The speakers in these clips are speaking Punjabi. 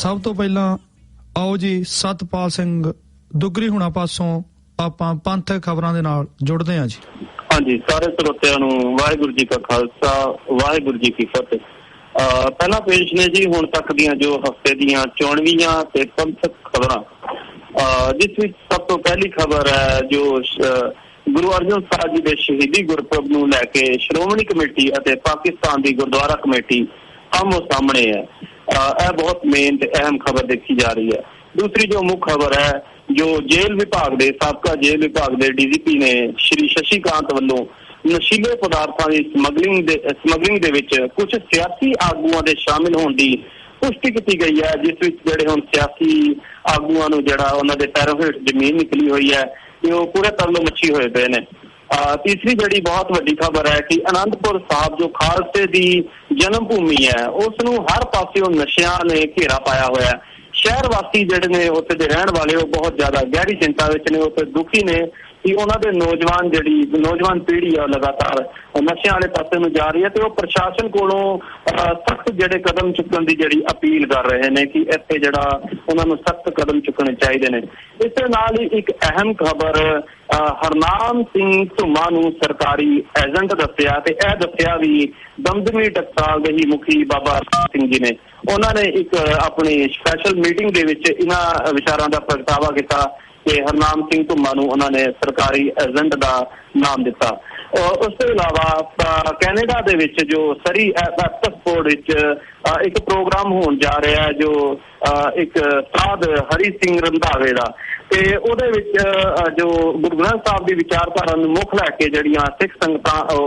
ਸਭ ਤੋਂ ਪਹਿਲਾਂ ਆਓ ਜੀ ਸਤਪਾਲ ਸਿੰਘ ਦੁਗਰੀ ਹੁਣਾ ਪਾਸੋਂ ਆਪਾਂ ਪੰਥਕ ਖਬਰਾਂ ਦੇ ਨਾਲ ਜੁੜਦੇ ਹਾਂ ਜੀ। ਹਾਂਜੀ, ਸਾਰੇ ਸਰੋਤਿਆਂ ਨੂੰ ਵਾਹਿਗੁਰੂ ਜੀ ਕਾ ਖਾਲਸਾ, ਵਾਹਿਗੁਰੂ ਜੀ ਕੀ ਫਤਿਹ। ਪਹਿਲਾ ਪੇਸ਼ ਨੇ ਜੀ ਹੁਣ ਤੱਕ ਦੀਆਂ ਜੋ ਹਫ਼ਤੇ ਦੀਆਂ ਚੋਣਵੀਆਂ ਤੇ ਪੰਥਕ ਖਬਰਾਂ। ਜਿਸ ਵਿੱਚ ਸਭ ਤੋਂ ਪਹਿਲੀ ਖਬਰ ਹੈ ਜੋ ਗੁਰੂ ਅਰਜਨ ਸਾਹਿਬ ਜੀ ਦੇ ਸ਼ਹੀਦੀ ਗੁਰਪੁਰਬ ਨੂੰ ਲੈ ਕੇ ਸ਼੍ਰੋਮਣੀ ਕਮੇਟੀ ਅਤੇ ਪਾਕਿਸਤਾਨ ਦੀ ਗੁਰਦੁਆਰਾ ਕਮੇਟੀ ਆਮੋ ਸਾਹਮਣੇ ਹੈ। ਇਹ ਬਹੁਤ ਮੇਨ ਤੇ ਅਹਿਮ ਖਬਰ ਦੇਖੀ ਜਾ ਰਹੀ ਹੈ। ਦੂਸਰੀ ਜੋ ਮੁੱਖ ਖਬਰ ਹੈ, ਜੋ ਜੇਲ੍ਹ ਵਿਭਾਗ ਦੇ, ਸਾਬਕਾ ਜੇਲ੍ਹ ਵਿਭਾਗ ਦੇ ਡੀਜੀਪੀ ਨੇ ਸ਼੍ਰੀ ਸ਼ਸ਼ੀਕਾਂਤ ਵੱਲੋਂ ਨਸ਼ੀਲੇ ਪਦਾਰਥਾਂ ਦੀ ਸਮਗਲਿੰਗ ਦੇ ਸਮਗਲਿੰਗ ਦੇ ਵਿੱਚ ਕੁਝ ਸਿਆਸੀ ਆਗੂਆਂ ਦੇ ਸ਼ਾਮਿਲ ਹੋਣ ਦੀ ਪੁਸ਼ਟੀ ਕੀਤੀ ਗਈ ਹੈ, ਜਿਸ ਵਿੱਚ ਜਿਹੜੇ ਹੁਣ ਸਿਆਸੀ ਆਗੂਆਂ ਨੂੰ ਜਿਹੜਾ ਉਹਨਾਂ ਦੇ ਪੈਰੋਂ ਹੇਠ ਜ਼ਮੀਨ ਨਿਕਲੀ ਹੋਈ ਹੈ ਤੇ ਉਹ ਪੂਰੇ ਤਰਲੋਂ ਮੱਛੀ ਹੋਏ ਪਏ ਨੇ। ਤੀਸਰੀ ਜਿਹੜੀ ਬਹੁਤ ਵੱਡੀ ਖਬਰ ਹੈ ਕਿ ਅਨੰਦਪੁਰ ਸਾਹਿਬ ਜੋ ਖਾਲਸੇ ਦੀ ਜਨਮ ਭੂਮੀ ਹੈ ਉਸ ਨੂੰ ਹਰ ਪਾਸਿਓਂ ਨਸ਼ਿਆਂ ਨੇ ਘੇਰਾ ਪਾਇਆ ਹੋਇਆ ਹੈ। ਸ਼ਹਿਰ ਵਾਸੀ ਜਿਹੜੇ ਨੇ, ਉੱਥੇ ਦੇ ਰਹਿਣ ਵਾਲੇ ਉਹ ਬਹੁਤ ਜ਼ਿਆਦਾ ਗਹਿਰੀ ਚਿੰਤਾ ਵਿੱਚ ਨੇ, ਉੱਥੇ ਦੁਖੀ ਨੇ। ਕਿ ਉਹਨਾਂ ਦੇ ਨੌਜਵਾਨ ਜਿਹੜੀ, ਨੌਜਵਾਨ ਪੀੜ੍ਹੀ ਆ ਲਗਾਤਾਰ ਨਸ਼ਿਆਂ ਵਾਲੇ ਪਾਸੇ ਨੂੰ ਜਾ ਰਹੀ ਹੈ ਤੇ ਉਹ ਪ੍ਰਸ਼ਾਸਨ ਕੋਲੋਂ ਸਖਤ ਜਿਹੜੇ ਕਦਮ ਚੁੱਕਣ ਦੀ ਜਿਹੜੀ ਅਪੀਲ ਕਰ ਰਹੇ ਨੇ ਕਿ ਇੱਥੇ ਜਿਹੜਾ ਉਹਨਾਂ ਨੂੰ ਸਖਤ ਕਦਮ ਚੁੱਕਣੇ ਚਾਹੀਦੇ ਨੇ। ਇਸ ਦੇ ਨਾਲ ਹੀ ਇੱਕ ਅਹਿਮ ਖਬਰ ਹਰਨਾਮ ਸਿੰਘ ਧੁਮਾ ਨੂੰ ਸਰਕਾਰੀ ਏਜੰਟ ਦੱਸਿਆ ਤੇ ਇਹ ਦੱਸਿਆ ਵੀ ਦਮਦਮੀ ਟਕਸਾਲ ਦੇ ਹੀ ਮੁਖੀ ਬਾਬਾ ਅਰਜਨ ਸਿੰਘ ਜੀ ਨੇ। ਉਹਨਾਂ ਨੇ ਇੱਕ ਆਪਣੀ ਸਪੈਸ਼ਲ ਮੀਟਿੰਗ ਦੇ ਵਿੱਚ ਇਹਨਾਂ ਵਿਚਾਰਾਂ ਦਾ ਪ੍ਰਗਟਾਵਾ ਕੀਤਾ। ਕਿ ਹਰਨਾਮ ਸਿੰਘ ਧੁੰਮਾ ਨੂੰ ਉਹਨਾਂ ਨੇ ਸਰਕਾਰੀ ਏਜੰਟ ਦਾ ਨਾਮ ਦਿੱਤਾ। ਉਸ ਤੋਂ ਇਲਾਵਾ ਕੈਨੇਡਾ ਦੇ ਵਿੱਚ ਜੋ ਸਰੀ ਐਪਸਫੋਰਡ ਵਿੱਚ ਇੱਕ ਪ੍ਰੋਗਰਾਮ ਹੋਣ ਜਾ ਰਿਹਾ ਹੈ, ਜੋ, ਅਹ ਇੱਕ ਸਾਧ ਹਰੀ ਸਿੰਘ ਰੰਧਾਵੇ ਦਾ। ਤੇ ਉਹਦੇ ਵਿੱਚ ਜੋ ਗੁਰੂ ਗ੍ਰੰਥ ਸਾਹਿਬ ਦੀ ਵਿਚਾਰਧਾਰਾ ਨੂੰ ਮੁੱਖ ਲੈ ਕੇ ਜਿਹੜੀਆਂ ਸਿੱਖ ਸੰਗਤਾਂ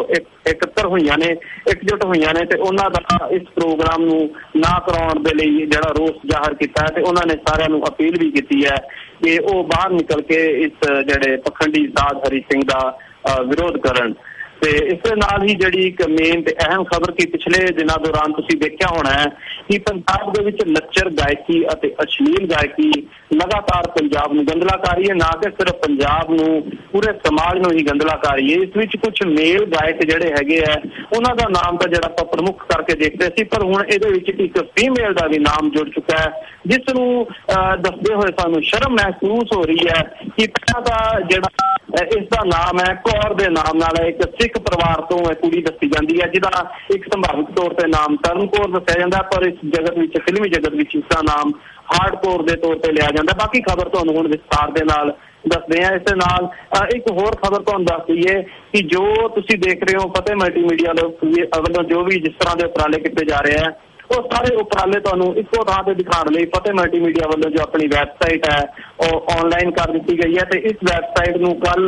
ਇਕੱਤਰ ਹੋਈਆਂ ਨੇ, ਇਕਜੁੱਟ ਹੋਈਆਂ ਨੇ, ਤੇ ਉਹਨਾਂ ਦਾ ਇਸ ਪ੍ਰੋਗਰਾਮ ਨੂੰ ਨਾ ਕਰਾਉਣ ਦੇ ਲਈ ਜਿਹੜਾ ਰੋਸ ਜ਼ਾਹਰ ਕੀਤਾ ਹੈ, ਤੇ ਉਹਨਾਂ ਨੇ ਸਾਰਿਆਂ ਨੂੰ ਅਪੀਲ ਵੀ ਕੀਤੀ ਹੈ ਕਿ ਉਹ ਬਾਹਰ ਨਿਕਲ ਕੇ ਇਸ ਜਿਹੜੇ ਪਖੰਡੀ ਸਾਧ ਹਰੀ ਸਿੰਘ ਦਾ ਅਹ ਵਿਰੋਧ ਕਰਨ। ਤੇ ਇਸ ਦੇ ਨਾਲ ਹੀ ਜਿਹੜੀ ਇੱਕ ਮੇਨ ਤੇ ਅਹਿਮ ਖਬਰ ਕਿ ਪਿਛਲੇ ਦਿਨਾਂ ਦੌਰਾਨ ਤੁਸੀਂ ਦੇਖਿਆ ਹੋਣਾ ਹੈ ਕਿ ਪੰਜਾਬ ਦੇ ਵਿੱਚ ਲੱਚਰ ਗਾਇਕੀ ਅਤੇ ਅਸ਼ਲੀਲ ਗਾਇਕੀ ਲਗਾਤਾਰ ਪੰਜਾਬ ਨੂੰ ਗੰਦਲਾ ਕਰ ਰਹੀ ਹੈ। ਨਾ ਕਿ ਸਿਰਫ ਪੰਜਾਬ ਨੂੰ ਪੂਰੇ ਸਮਾਜ ਨੂੰ ਹੀ ਗੰਦਲਾ ਕਰ ਰਹੀ ਹੈ। ਇਸ ਵਿੱਚ ਕੁਝ ਮੇਲ ਗਾਇਕ ਜਿਹੜੇ ਹੈਗੇ ਆ ਉਹਨਾਂ ਦਾ ਨਾਮ ਤਾਂ ਜਿਹੜਾ ਆਪਾਂ ਪ੍ਰਮੁੱਖ ਕਰਕੇ ਦੇਖਦੇ ਸੀ ਪਰ ਹੁਣ ਇਹਦੇ ਵਿੱਚ ਇੱਕ ਫੀਮੇਲ ਦਾ ਵੀ ਨਾਮ ਜੁੜ ਚੁੱਕਾ ਹੈ ਜਿਸ ਨੂੰ ਅਹ, ਦੱਸਦੇ ਹੋਏ ਸਾਨੂੰ ਸ਼ਰਮ ਮਹਿਸੂਸ ਹੋ ਰਹੀ ਹੈ ਕਿ ਪਹਿਲਾਂ ਦਾ ਜਿਹੜਾ ਇਸ ਦਾ ਨਾਮ ਹੈ ਕੌਰ ਦੇ ਨਾਮ ਨਾਲ ਇੱਕ ਸਿੱਖ ਪਰਿਵਾਰ ਤੋਂ ਇਹ ਕੁੜੀ ਦੱਸੀ ਜਾਂਦੀ ਹੈ, ਜਿਹਦਾ ਇੱਕ ਸੰਭਾਵਿਕ ਤੌਰ ਤੇ ਨਾਮ ਤਰਨ ਕੌਰ ਦੱਸਿਆ ਜਾਂਦਾ ਪਰ ਇਸ ਜਗਤ ਵਿੱਚ, ਫਿਲਮੀ ਜਗਤ ਵਿੱਚ ਇਸ ਦਾ ਨਾਮ ਹਾਰਡਕੋਰ ਦੇ ਤੌਰ ਤੇ ਲਿਆ ਜਾਂਦਾ ਬਾਕੀ ਖਬਰ ਤੁਹਾਨੂੰ ਹੁਣ ਵਿਸਤਾਰ ਦੇ ਨਾਲ ਦੱਸਦੇ ਹਾਂ। ਇਸ ਦੇ ਨਾਲ ਇੱਕ ਹੋਰ ਖਬਰ ਤੁਹਾਨੂੰ ਦੱਸ ਦਈਏ ਕਿ ਜੋ ਤੁਸੀਂ ਦੇਖ ਰਹੇ ਹੋ, ਫਤਿਹ ਮਲਟੀਮੀਡੀਆ ਵੱਲੋਂ ਜੋ ਵੀ ਜਿਸ ਤਰ੍ਹਾਂ ਦੇ ਉਪਰਾਲੇ ਕੀਤੇ ਜਾ ਰਹੇ ਆ ਉਹ ਸਾਰੇ ਉਪਰਾਲੇ ਤੁਹਾਨੂੰ ਇੱਕੋ ਥਾਂ ਤੇ ਦਿਖਾਉਣ ਲਈ ਫਤਿਹ ਮਲਟੀਮੀਡੀਆ ਵੱਲੋਂ ਜੋ ਆਪਣੀ ਵੈਬਸਾਈਟ ਹੈ, ਉਹ ਆਨਲਾਈਨ ਕਰ ਦਿੱਤੀ ਗਈ ਹੈ ਤੇ ਇਸ ਵੈਬਸਾਈਟ ਨੂੰ ਕੱਲ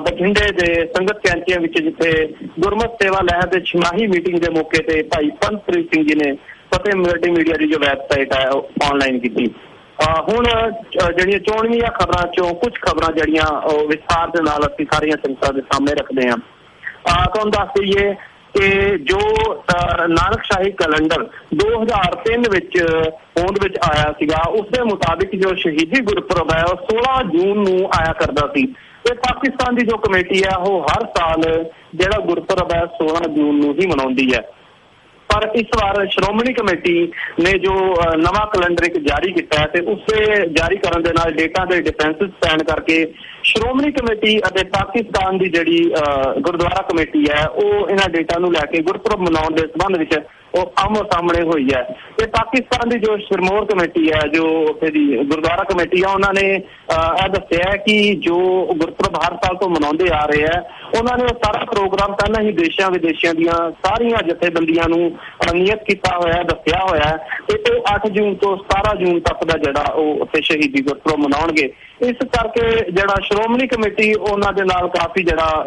ਬਠਿੰਡੇ ਦੇ ਸੰਗਤ ਕੈਂਚੀਆਂ ਵਿੱਚ ਜਿੱਥੇ ਗੁਰਮਤ ਸੇਵਾ ਲਹਿਰ ਦੇ ਛਮਾਹੀ ਮੀਟਿੰਗ ਦੇ ਮੌਕੇ ਤੇ ਭਾਈ ਪੰਤਪ੍ਰੀਤ ਸਿੰਘ ਜੀ ਨੇ ਫਤਿਹ ਮਲਟੀਮੀਡੀਆ ਦੀ ਜੋ ਵੈਬਸਾਈਟ ਹੈ, ਉਹ ਆਨਲਾਈਨ ਕੀਤੀ। ਅਹ ਹੁਣ ਜਿਹੜੀਆਂ ਚੋਣਵੀਆਂ ਖਬਰਾਂ ਚੋਂ ਕੁਝ ਖਬਰਾਂ ਜਿਹੜੀਆਂ ਉਹ ਵਿਸਥਾਰ ਦੇ ਨਾਲ ਅਸੀਂ ਸਾਰੀਆਂ ਸੰਗਤਾਂ ਦੇ ਸਾਹਮਣੇ ਰੱਖਦੇ ਹਾਂ। ਅਹ ਤੁਹਾਨੂੰ ਦੱਸ ਦਈਏ ਕਿ ਜੋ ਨਾਨਕ ਸ਼ਾਹੀ ਕੈਲੰਡਰ 2003 ਵਿੱਚ ਹੋਂਦ ਵਿੱਚ ਆਇਆ ਸੀਗਾ, ਉਸ ਦੇ ਮੁਤਾਬਿਕ ਜੋ ਸ਼ਹੀਦੀ ਗੁਰਪੁਰਬ ਹੈ, ਉਹ 16 ਜੂਨ ਨੂੰ ਆਇਆ ਕਰਦਾ ਸੀ। ਤੇ ਪਾਕਿਸਤਾਨ ਦੀ ਜੋ ਕਮੇਟੀ ਹੈ, ਉਹ ਹਰ ਸਾਲ ਜਿਹੜਾ ਗੁਰਪੁਰਬ ਹੈ 16 ਜੂਨ ਨੂੰ ਹੀ ਮਨਾਉਂਦੀ ਹੈ। ਪਰ ਇਸ ਵਾਰ ਸ਼੍ਰੋਮਣੀ ਕਮੇਟੀ ਨੇ ਜੋ ਨਵਾਂ ਕੈਲੰਡਰ ਇੱਕ ਜਾਰੀ ਕੀਤਾ ਹੈ, ਤੇ ਉਸੇ ਜਾਰੀ ਕਰਨ ਦੇ ਨਾਲ ਡੇਟਾ ਦੇ ਡਿਫਰੈਂਸਸ ਪੈਣ ਕਰਕੇ ਸ਼੍ਰੋਮਣੀ ਕਮੇਟੀ ਅਤੇ ਪਾਕਿਸਤਾਨ ਦੀ ਜਿਹੜੀ ਅਹ, ਗੁਰਦੁਆਰਾ ਕਮੇਟੀ ਹੈ ਉਹ ਇਹਨਾਂ ਡੇਟਾ ਨੂੰ ਲੈ ਕੇ ਗੁਰਪੁਰਬ ਮਨਾਉਣ ਦੇ ਸੰਬੰਧ ਵਿੱਚ ਉਹ ਆਮੋ ਸਾਹਮਣੇ ਹੋਈ ਹੈ। ਤੇ ਪਾਕਿਸਤਾਨ ਦੀ ਜੋ ਸ਼ਰਮੋਰ ਕਮੇਟੀ ਹੈ ਜੋ ਉੱਥੇ ਦੀ ਗੁਰਦੁਆਰਾ ਕਮੇਟੀ ਆ ਉਹਨਾਂ ਨੇ ਅਹ, ਇਹ ਦੱਸਿਆ ਕਿ ਜੋ ਗੁਰਪੁਰਬ ਹਰ ਸਾਲ ਤੋਂ ਮਨਾਉਂਦੇ ਆ ਰਹੇ ਹੈ ਉਹਨਾਂ ਨੇ ਉਹ ਸਾਰਾ ਪ੍ਰੋਗਰਾਮ ਪਹਿਲਾਂ ਹੀ ਦੇਸ਼ਾਂ ਵਿਦੇਸ਼ਾਂ ਦੀਆਂ ਸਾਰੀਆਂ ਜਥੇਬੰਦੀਆਂ ਨੂੰ ਅਹ, ਨਿਯਤ ਕੀਤਾ ਹੋਇਆ ਦੱਸਿਆ ਹੋਇਆ ਤੇ ਉਹ 8 ਜੂਨ ਤੋਂ 17 ਜੂਨ ਤੱਕ ਦਾ ਜਿਹੜਾ ਉਹ ਉੱਥੇ ਸ਼ਹੀਦੀ ਗੁਰਪੁਰਬ ਮਨਾਉਣਗੇ। ਇਸ ਕਰਕੇ ਜਿਹੜਾ ਸ਼੍ਰੋਮਣੀ ਕਮੇਟੀ ਉਹਨਾਂ ਦੇ ਨਾਲ ਕਾਫੀ ਜਿਹੜਾ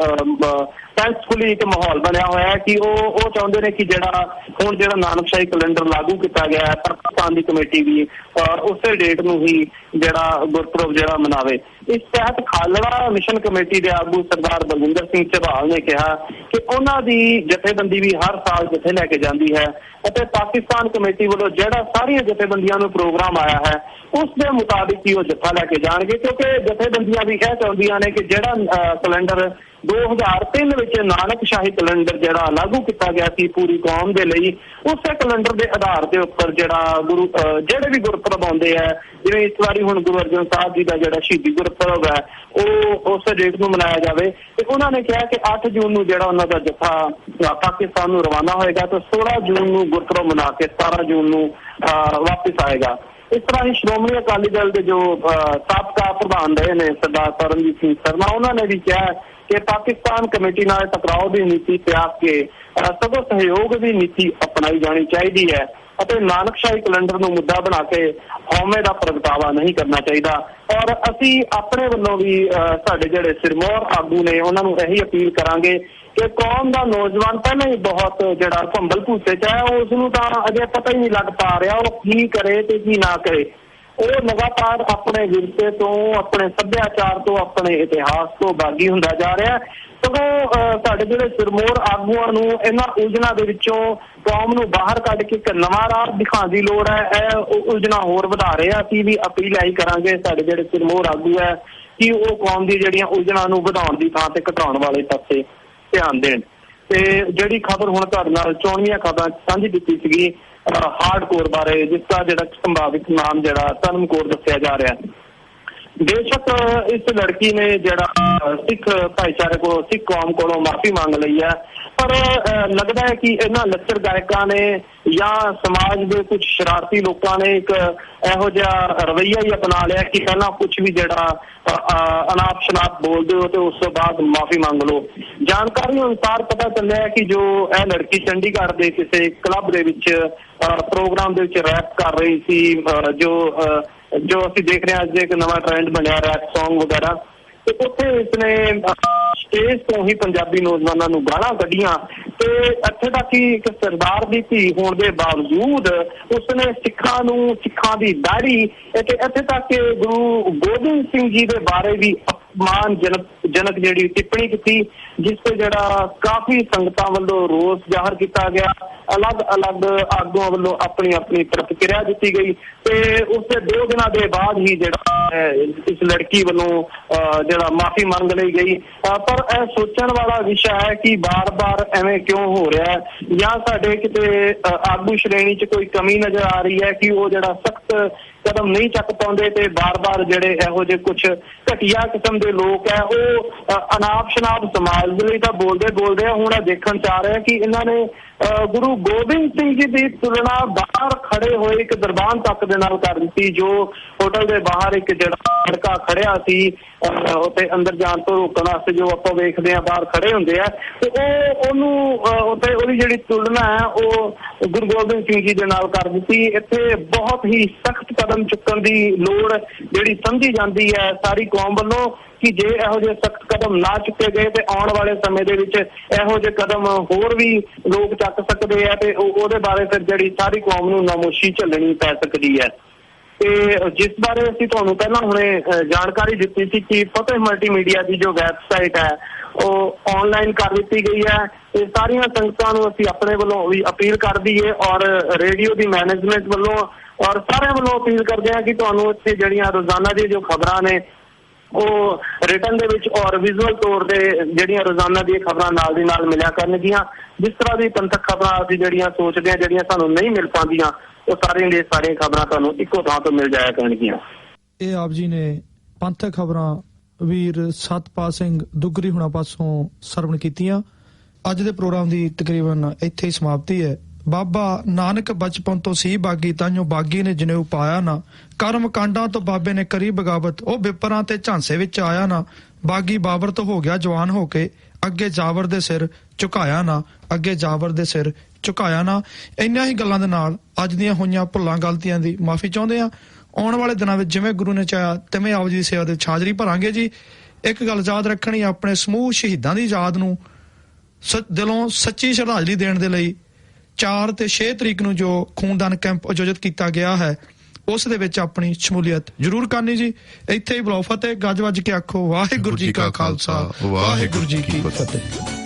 ਸੈਂਸਫੁਲੀ ਇੱਕ ਮਾਹੌਲ ਬਣਿਆ ਹੋਇਆ ਹੈ ਕਿ ਉਹ ਉਹ ਚਾਹੁੰਦੇ ਨੇ ਕਿ ਜਿਹੜਾ ਹੁਣ ਜਿਹੜਾ ਨਾਨਕਸ਼ਾਹੀ ਕੈਲੰਡਰ ਲਾਗੂ ਕੀਤਾ ਗਿਆ ਹੈ ਪਾਕਿਸਤਾਨ ਦੀ ਕਮੇਟੀ ਵੀ ਅਹ, ਉਸੇ ਡੇਟ ਨੂੰ ਹੀ ਜਿਹੜਾ ਗੁਰਪੁਰਬ ਜਿਹੜਾ ਮਨਾਵੇ। ਇਸ ਤਹਿਤ ਖਾਲੜਾ ਮਿਸ਼ਨ ਕਮੇਟੀ ਦੇ ਆਗੂ ਸਰਦਾਰ ਬਲਵਿੰਦਰ ਸਿੰਘ ਝਬਾਲ ਨੇ ਕਿਹਾ ਕਿ ਉਹਨਾਂ ਦੀ ਜਥੇਬੰਦੀ ਵੀ ਹਰ ਸਾਲ ਜਥੇ ਲੈ ਕੇ ਜਾਂਦੀ ਹੈ ਅਤੇ ਪਾਕਿਸਤਾਨ ਕਮੇਟੀ ਵੱਲੋਂ ਜਿਹੜਾ ਸਾਰੀਆਂ ਜਥੇਬੰਦੀਆਂ ਨੂੰ ਪ੍ਰੋਗਰਾਮ ਆਇਆ ਹੈ ਉਸ ਦੇ ਮੁਤਾਬਿਕ ਹੀ ਉਹ ਜੱਥਾ ਲੈ ਕੇ ਜਾਣਗੇ ਕਿਉਂਕਿ ਜਥੇਬੰਦੀਆਂ ਵੀ ਇਹ ਚਾਹੁੰਦੀਆਂ ਨੇ ਕਿ ਜਿਹੜਾ ਅਹ, ਕੈਲੰਡਰ 2003 ਵਿੱਚ ਨਾਨਕ ਸ਼ਾਹੀ ਕੈਲੰਡਰ ਜਿਹੜਾ ਲਾਗੂ ਕੀਤਾ ਗਿਆ ਸੀ ਪੂਰੀ ਕੌਮ ਦੇ ਲਈ ਉਸੇ ਕੈਲੰਡਰ ਦੇ ਆਧਾਰ ਦੇ ਉੱਪਰ ਜਿਹੜਾ ਗੁਰੂ ਅਹ ਜਿਹੜੇ ਵੀ ਗੁਰਪੁਰਬ ਆਉਂਦੇ ਆ ਜਿਵੇਂ ਇਸ ਵਾਰੀ ਹੁਣ ਗੁਰੂ ਅਰਜਨ ਸਾਹਿਬ ਜੀ ਦਾ ਜਿਹੜਾ ਸ਼ਹੀਦੀ ਗੁਰਪੁਰਬ ਹੈ ਉਹ ਉਸ ਡੇਟ ਨੂੰ ਮਨਾਇਆ ਜਾਵੇ ਤੇ ਉਹਨਾਂ ਨੇ ਕਿਹਾ ਕਿ 8 ਜੂਨ ਨੂੰ ਜਿਹੜਾ ਉਹਨਾਂ ਦਾ ਜਥਾ ਪਾਕਿਸਤਾਨ ਨੂੰ ਰਵਾਨਾ ਹੋਏਗਾ ਤੇ 16 ਜੂਨ ਨੂੰ ਗੁਰਪੁਰਬ ਮਨਾ ਕੇ 17 ਜੂਨ ਨੂੰ ਅਹ ਵਾਪਸ ਆਏਗਾ। ਇਸ ਤਰ੍ਹਾਂ ਹੀ ਸ਼੍ਰੋਮਣੀ ਅਕਾਲੀ ਦਲ ਦੇ ਜੋ ਅਹ, ਸਾਬਕਾ ਪ੍ਰਧਾਨ ਰਹੇ ਨੇ ਸਰਦਾਰ ਤਰਨਜੀਤ ਸਿੰਘ ਸਰਮਾ ਉਹਨਾਂ ਨੇ ਵੀ ਕਿਹਾ ਕਿ ਪਾਕਿਸਤਾਨ ਕਮੇਟੀ ਨਾਲ ਟਕਰਾਓ ਦੀ ਨੀਤੀ ਤਿਆਗ ਕੇ ਅਹ, ਸਗੋਂ ਸਹਿਯੋਗ ਦੀ ਨੀਤੀ ਅਪਣਾਈ ਜਾਣੀ ਚਾਹੀਦੀ ਹੈ ਅਤੇ ਨਾਨਕਸ਼ਾਹੀ ਕੈਲੰਡਰ ਨੂੰ ਮੁੱਦਾ ਬਣਾ ਕੇ ਹਉਮੈ ਦਾ ਪ੍ਰਗਟਾਵਾ ਨਹੀਂ ਕਰਨਾ ਚਾਹੀਦਾ। ਔਰ ਅਸੀਂ ਆਪਣੇ ਵੱਲੋਂ ਵੀ ਅਹ, ਸਾਡੇ ਜਿਹੜੇ ਸਿਰਮੌਰ ਆਗੂ ਨੇ ਉਹਨਾਂ ਨੂੰ ਇਹੀ ਅਪੀਲ ਕਰਾਂਗੇ ਕਿ ਕੌਮ ਦਾ ਨੌਜਵਾਨ ਪਹਿਲਾਂ ਹੀ ਬਹੁਤ ਜਿਹੜਾ ਭੰਬਲ ਭੂਸੇ ਚ ਹੈ ਉਸ ਨੂੰ ਤਾਂ ਅਜੇ ਪਤਾ ਹੀ ਨਹੀਂ ਲੱਗ ਪਾ ਰਿਹਾ ਉਹ ਕੀ ਕਰੇ ਤੇ ਕੀ ਨਾ ਕਰੇ। ਉਹ ਲਗਾਤਾਰ ਆਪਣੇ ਵਿਰਸੇ ਤੋਂ ਆਪਣੇ ਸੱਭਿਆਚਾਰ ਤੋਂ ਆਪਣੇ ਇਤਿਹਾਸ ਤੋਂ ਬਾਗੀ ਹੁੰਦਾ ਜਾ ਰਿਹਾ ਸਗੋਂ ਅਹ, ਸਾਡੇ ਜਿਹੜੇ ਸਿਰਮੋਰ ਆਗੂਆਂ ਨੂੰ ਇਹਨਾਂ ਉਲਝਣਾਂ ਦੇ ਵਿੱਚੋਂ ਕੌਮ ਨੂੰ ਬਾਹਰ ਕੱਢ ਕੇ ਇੱਕ ਨਵਾਂ ਰਾਹ ਦਿਖਾਉਣ ਦੀ ਲੋੜ ਹੈ। ਇਹ ਉ- ਉਲਝਣਾਂ ਹੋਰ ਵਧਾ ਰਹੇ ਆ। ਅਸੀਂ ਵੀ ਅਪੀਲ ਆਈ ਕਰਾਂਗੇ ਸਾਡੇ ਜਿਹੜੇ ਸਿਰਮੋਰ ਆਗੂ ਹੈ ਕਿ ਉਹ ਕੌਮ ਦੀ ਜਿਹੜੀਆਂ ਉਲਝਣਾਂ ਨੂੰ ਵਧਾਉਣ ਦੀ ਥਾਂ ਤੇ ਘਟਾਉਣ ਵਾਲੇ ਪਾਸੇ ਧਿਆਨ ਦੇਣ। ਤੇ ਜਿਹੜੀ ਖਬਰ ਹੁਣ ਤੁਹਾਡੇ ਨਾਲ ਚੋਣਵੀਆਂ ਖਬਰਾਂ ਸਾਂਝੀ ਕੀਤੀ ਸੀਗੀ ਹਾਰਡਕੋਰ ਬਾਰੇ, ਜਿਸ ਦਾ ਜਿਹੜਾ ਸੰਭਾਵਿਤ ਨਾਮ ਜਿਹੜਾ ਧਰਮਕੋਰ ਦੱਸਿਆ ਜਾ ਰਿਹਾ ਹੈ। ਬੇਸ਼ੱਕ ਇਸ ਲੜਕੀ ਨੇ ਜਿਹੜਾ ਸਿੱਖ ਭਾਈਚਾਰੇ ਕੋਲੋਂ, ਸਿੱਖ ਕੌਮ ਕੋਲੋਂ ਮਾਫੀ ਮੰਗ ਲਈ ਹੈ। ਪਰ ਲੱਗਦਾ ਹੈ ਕਿ ਇਹਨਾਂ ਲੱਚਰ ਗਾਇਕਾਂ ਨੇ ਜਾਂ ਸਮਾਜ ਦੇ ਕੁਝ ਸ਼ਰਾਰਤੀ ਲੋਕਾਂ ਨੇ ਇੱਕ ਇਹੋ ਜਿਹਾ ਰਵਈਆ ਹੀ ਅਪਣਾ ਲਿਆ ਕਿ ਪਹਿਲਾਂ ਕੁਝ ਵੀ ਜਿਹੜਾ ਅਨਾਪ ਸ਼ਨਾਪ ਬੋਲਦੇ ਹੋ ਤੇ ਉਸ ਤੋਂ ਬਾਅਦ ਮਾਫੀ ਮੰਗ ਲਓ। ਜਾਣਕਾਰੀ ਅਨੁਸਾਰ ਪਤਾ ਚੱਲਿਆ ਹੈ ਕਿ ਜੋ ਇਹ ਲੜਕੀ ਚੰਡੀਗੜ੍ਹ ਦੇ ਕਿਸੇ ਕਲੱਬ ਦੇ ਵਿੱਚ ਪ੍ਰੋਗਰਾਮ ਦੇ ਵਿੱਚ ਰੈਪ ਕਰ ਰਹੀ ਸੀ ਅਹ, ਜੋ ਅਹ, ਜੋ ਅਸੀਂ ਦੇਖ ਰਹੇ ਹਾਂ ਅੱਜ ਇੱਕ ਨਵਾਂ ਟ੍ਰੈਂਡ ਬਣਿਆ ਰੈਪ Song ਵਗੈਰਾ। ਤੇ ਉੱਥੇ ਇਸਨੇ ਸਟੇਜ ਤੋਂ ਹੀ ਪੰਜਾਬੀ ਨੌਜਵਾਨਾਂ ਨੂੰ ਗਾਲਾਂ ਕੱਢੀਆਂ ਤੇ ਇੱਥੇ ਤੱਕ ਕਿ ਇੱਕ ਸਰਦਾਰ ਦੀ ਧੀ ਹੋਣ ਦੇ ਬਾਵਜੂਦ ਉਸਨੇ ਸਿੱਖਾਂ ਨੂੰ ਸਿੱਖਾਂ ਦੀ ਦਾੜੀ ਤੇ ਇੱਥੇ ਤੱਕ ਕਿ ਗੁਰੂ ਗੋਬਿੰਦ ਸਿੰਘ ਜੀ ਦੇ ਬਾਰੇ ਵੀ ਅਪਮਾਨਜਨਕ ਜਨਕ ਜਿਹੜੀ ਟਿੱਪਣੀ ਕੀਤੀ ਜਿਸ ਤੇ ਜਿਹੜਾ ਕਾਫੀ ਸੰਗਤਾਂ ਵੱਲੋਂ ਰੋਸ ਜ਼ਾਹਰ ਕੀਤਾ ਗਿਆ। ਅਲੱਗ-ਅਲੱਗ ਆਗੂਆਂ ਵੱਲੋਂ ਆਪਣੀ ਆਪਣੀ ਪ੍ਰਤੀਕਿਰਿਆ ਦਿੱਤੀ ਗਈ ਤੇ ਉਸ ਦੇ ਦੋ ਦਿਨਾਂ ਦੇ ਬਾਅਦ ਹੀ ਜਿਹੜਾ ਇਸ ਲੜਕੀ ਵੱਲੋਂ ਅਹ, ਜਿਹੜਾ ਮਾਫੀ ਮੰਗ ਲਈ ਗਈ। ਪਰ ਇਹ ਸੋਚਣ ਵਾਲਾ ਵਿਸ਼ਾ ਹੈ ਕਿ ਬਾਰ-ਬਾਰ ਐਵੇਂ ਕਿਉਂ ਹੋ ਰਿਹਾ ਹੈ? ਜਾਂ ਸਾਡੇ ਕਿਤੇ ਆਗੂ ਸ਼੍ਰੇਣੀ 'ਚ ਕੋਈ ਕਮੀ ਨਜ਼ਰ ਆ ਰਹੀ ਹੈ ਕਿ ਉਹ ਜਿਹੜਾ ਸਖਤ ਕਦਮ ਨਹੀਂ ਚੱਕ ਪਾਉਂਦੇ ਤੇ ਬਾਰ-ਬਾਰ ਜਿਹੜੇ ਇਹੋ ਜਿਹੇ ਕੁਝ ਘਟੀਆ ਕਿਸਮ ਦੇ ਲੋਕ ਹੈ ਉਹ ਅਨਾਪ ਸ਼ਨਾਪ ਸਮਾਜ ਦੇ ਲਈ ਤਾਂ ਬੋਲਦੇ ਬੋਲਦੇ ਹੁਣ ਦੇਖਣ ਚ ਆ ਰਿਹਾ ਕਿ ਇਹਨਾਂ ਨੇ ਅ, ਗੁਰੂ ਗੋਬਿੰਦ ਸਿੰਘ ਜੀ ਦੀ ਤੁਲਨਾ ਬਾਹਰ ਖੜੇ ਹੋਏ ਇੱਕ ਦਰਬਾਨ ਤੱਕ ਦੇ ਨਾਲ ਕਰ ਦਿੱਤੀ ਜੋ ਹੋਟਲ ਦੇ ਬਾਹਰ ਇੱਕ ਜਿਹੜਾ ਲੜਕਾ ਖੜਿਆ ਸੀ ਅ, ਉੱਥੇ ਅੰਦਰ ਜਾਣ ਤੋਂ ਰੋਕਣ ਵਾਸਤੇ ਜੋ ਆਪਾਂ ਵੇਖਦੇ ਆ ਬਾਹਰ ਖੜੇ ਹੁੰਦੇ ਆ। ਤੇ ਉਹ ਉਹਨੂੰ ਅ, ਉੱਥੇ ਉਹਦੀ ਜਿਹੜੀ ਤੁਲਨਾ ਹੈ ਉਹ ਗੁਰੂ ਗੋਬਿੰਦ ਸਿੰਘ ਜੀ ਦੇ ਨਾਲ ਕਰ ਦਿੱਤੀ। ਇੱਥੇ ਬਹੁਤ ਹੀ ਸਖਤ ਕਦਮ ਚੁੱਕਣ ਦੀ ਲੋੜ ਜਿਹੜੀ ਸਮਝੀ ਜਾਂਦੀ ਹੈ ਸਾਰੀ ਕੌਮ ਵੱਲੋਂ ਕਿ ਜੇ ਇਹੋ ਜਿਹੇ ਸਖਤ ਕਦਮ ਨਾ ਚੁੱਕੇ ਗਏ ਤੇ ਆਉਣ ਵਾਲੇ ਸਮੇਂ ਦੇ ਵਿੱਚ ਇਹੋ ਜਿਹੇ ਕਦਮ ਹੋਰ ਵੀ ਲੋਕ ਚੱਕ ਸਕਦੇ ਆ ਤੇ ਉਹਦੇ ਬਾਰੇ ਫਿਰ ਜਿਹੜੀ ਸਾਰੀ ਕੌਮ ਨੂੰ ਨਮੋਸ਼ੀ ਝੱਲਣੀ ਪੈ ਸਕਦੀ ਹੈ। ਤੇ ਜਿਸ ਬਾਰੇ ਅਸੀਂ ਤੁਹਾਨੂੰ ਪਹਿਲਾਂ ਹੁਣੇ ਜਾਣਕਾਰੀ ਦਿੱਤੀ ਸੀ ਕਿ ਫਤਿਹ ਮਲਟੀਮੀਡੀਆ ਦੀ ਜੋ ਵੈਬਸਾਈਟ ਹੈ, ਉਹ ਆਨਲਾਈਨ ਕਰ ਦਿੱਤੀ ਗਈ ਹੈ ਤੇ ਸਾਰੀਆਂ ਸੰਗਤਾਂ ਨੂੰ ਅਸੀਂ ਆਪਣੇ ਵੱਲੋਂ ਵੀ ਅਪੀਲ ਕਰਦੀ ਹੈ ਔਰ ਰੇਡੀਓ ਦੀ ਮੈਨੇਜਮੈਂਟ ਵੱਲੋਂ ਔਰ ਸਾਰਿਆਂ ਵੱਲੋਂ ਅਪੀਲ ਕਰਦੇ ਹਾਂ ਕਿ ਤੁਹਾਨੂੰ ਇੱਥੇ ਜਿਹੜੀਆਂ ਰੋਜ਼ਾਨਾ ਦੀਆਂ ਜੋ ਖਬਰਾਂ ਨੇ ਉਹ ਰਿਟਨ ਦੇ ਵਿੱਚ ਔਰ ਵਿਜ਼ੂਅਲ ਤੌਰ ਤੇ ਜਿਹੜੀਆਂ ਰੋਜ਼ਾਨਾ ਦੀਆਂ ਖਬਰਾਂ ਨਾਲ ਦੀ ਨਾਲ ਮਿਲਿਆ ਕਰਨਗੀਆਂ। ਜਿਸ ਤਰ੍ਹਾਂ ਦੀ ਪੰਥਕ ਖਬਰਾਂ ਅਸੀਂ ਜਿਹੜੀਆਂ ਸੋਚਦੇ ਹਾਂ, ਜਿਹੜੀਆਂ ਸਾਨੂੰ ਨਹੀਂ ਮਿਲ ਪਾਉਂਦੀਆਂ, ਉਹ ਸਾਰੀਆਂ ਦੀਆਂ ਸਾਰੀਆਂ ਖਬਰਾਂ ਤੁਹਾਨੂੰ ਇੱਕੋ ਥਾਂ ਤੋਂ ਮਿਲ ਜਾਇਆ ਕਰਨਗੀਆਂ। ਇਹ ਆਪ ਜੀ ਨੇ ਪੰਥਕ ਖਬਰਾਂ ਵੀਰ ਸਤਪਾਲ ਸਿੰਘ ਦੁੱਗਰੀ ਹੁਣਾ ਪਾਸੋਂ ਸਰਵਣ ਕੀਤੀਆਂ। ਅੱਜ ਦੇ ਪ੍ਰੋਗਰਾਮ ਦੀ ਤਕਰੀਬਨ ਇੱਥੇ ਹੀ ਸਮਾਪਤੀ ਹੈ। ਬਾਬਾ ਨਾਨਕ ਬਚਪਨ ਤੋਂ ਸੀ ਬਾਗੀ ਤਾਂਯੋ ਬਾਗੀ ਨੇ ਜਨੇਊ ਪਾਇਆ ਨਾ। ਕਰਮ ਕਾਂਡਾਂ ਤੋਂ ਬਾਬੇ ਨੇ ਕਰੀ ਬਗਾਵਤ। ਉਹ ਬਿਪਰਾਂ ਤੇ ਝਾਂਸੇ ਵਿੱਚ ਆਇਆ ਨਾ। ਬਾਗੀ ਬਾਬਰ ਤੋਂ ਹੋ ਗਿਆ ਜਵਾਨ ਹੋ ਕੇ। ਅੱਗੇ ਜਾਵਰ ਦੇ ਸਿਰ ਝੁਕਾਇਆ ਨਾ। ਅੱਗੇ ਜਾਵਰ ਦੇ ਸਿਰ ਝੁਕਾਇਆ ਨਾ। ਇੰਨੀਆਂ ਹੀ ਗੱਲਾਂ ਦੇ ਨਾਲ ਅੱਜ ਦੀਆਂ ਹੋਈਆਂ ਭੁੱਲਾਂ, ਗਲਤੀਆਂ ਦੀ ਮਾਫੀ ਚਾਹੁੰਦੇ ਆ ਆਉਣ ਵਾਲੇ ਦਿਨਾਂ ਵਿੱਚ ਜਿਵੇਂ ਗੁਰੂ ਨੇ ਚਾਹਿਆ, ਤਿਵੇਂ ਆਪ ਜੀ ਦੀ ਸੇਵਾ ਦੇ ਵਿੱਚ ਹਾਜ਼ਰੀ ਭਰਾਂਗੇ ਜੀ। ਇੱਕ ਗੱਲ ਯਾਦ ਰੱਖਣੀ, ਆਪਣੇ ਸਮੂਹ ਸ਼ਹੀਦਾਂ ਦੀ ਯਾਦ ਨੂੰ ਸ- ਦਿਲੋਂ ਸੱਚੀ ਸ਼ਰਧਾਂਜਲੀ ਦੇਣ ਦੇ ਲਈ 4 ਤੇ 6 ਤਰੀਕ ਨੂੰ ਜੋ ਖੂਨਦਾਨ ਕੈਂਪ ਆਯੋਜਿਤ ਕੀਤਾ ਗਿਆ ਹੈ ਉਸ ਦੇ ਵਿੱਚ ਆਪਣੀ ਸ਼ਮੂਲੀਅਤ ਜ਼ਰੂਰ ਕਰਨੀ ਜੀ। ਇੱਥੇ ਹੀ ਬੁਲਾਓ ਫਤਿਹ ਗੱਜ ਵੱਜ ਕੇ ਆਖੋ ਵਾਹਿਗੁਰੂ ਜੀ ਕਾ ਖਾਲਸਾ ਵਾਹਿਗੁਰੂ ਜੀ ਕੀ ਫਤਿਹ।